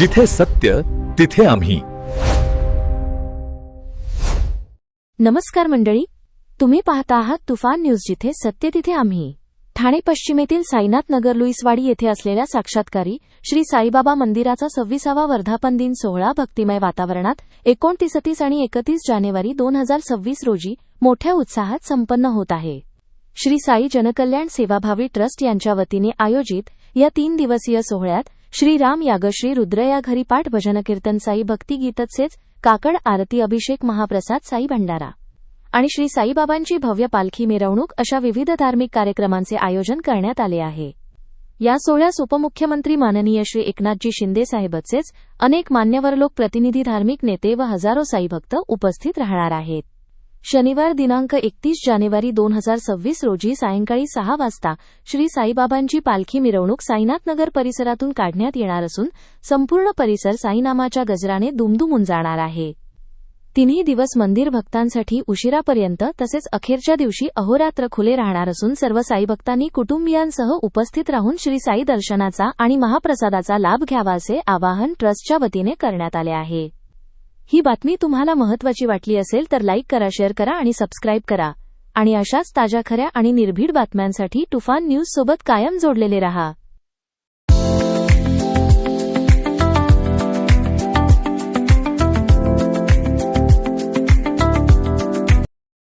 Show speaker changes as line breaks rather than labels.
जिथे सत्य तिथे आम्ही.
नमस्कार मंडळी. तुम्ही पाहता आहात तुफान न्यूज जिथे सत्य तिथे आम्ही. ठाणे पश्चिमेतील साईनाथ नगर लुईसवाडी येथे असलेल्या साक्षात्कारी श्री साईबाबा मंदिराचा सव्वीसावा वर्धापन दिन सोहळा भक्तिमय वातावरणात एकोणतीस आणि एकतीस जानेवारी दोन हजार सव्वीस रोजी मोठ्या उत्साहात संपन्न होत आहे. श्री साई जनकल्याण सेवाभावी ट्रस्ट यांच्या वतीने आयोजित या तीन दिवसीय सोहळ्यात श्रीराम यागश्री रुद्र या घरी पाठ भजन कीर्तन साई भक्ती काकड आरती अभिषेक महाप्रसाद साई भंडारा. आणि श्री साईबाबांची भव्य पालखी मिरवणूक अशा विविध धार्मिक कार्यक्रमांचे आयोजन करण्यात आले आहे. या सोहळ्यास उपमुख्यमंत्री माननीय श्री एकनाथजी शिंदे साहेबचेच अनेक मान्यवर लोक प्रतिनिधी धार्मिक नेते व हजारो साईभक्त उपस्थित राहणार आहेत. शनिवार दिनांक एकतीस जानेवारी दोन हजार सव्वीस रोजी सायंकाळी सहा वाजता श्री साईबाबांची पालखी मिरवणूक साईनाथनगर परिसरातून काढण्यात येणार असून संपूर्ण परिसर साईनामाच्या गजराने दुमदुमून जाणार आहे. तिन्ही दिवस मंदिर भक्तांसाठी उशिरापर्यंत तसेच अखेरच्या दिवशी अहोरात्र खुले राहणार असून सर्व साई भक्तांनी कुटुंबियांसह उपस्थित राहून श्री साई दर्शनाचा आणि महाप्रसादाचा लाभ घ्यावा असे आवाहन ट्रस्टच्या वतीने करण्यात आले आहे. ही बातमी तुम्हाला महत्वाची वाटली असेल तर लाईक करा शेअर करा आणि सबस्क्राईब करा. आणि अशाच ताज्या खऱ्या आणि निर्भीड बातम्यांसाठी तुफान न्यूज सोबत कायम जोडलेले रहा.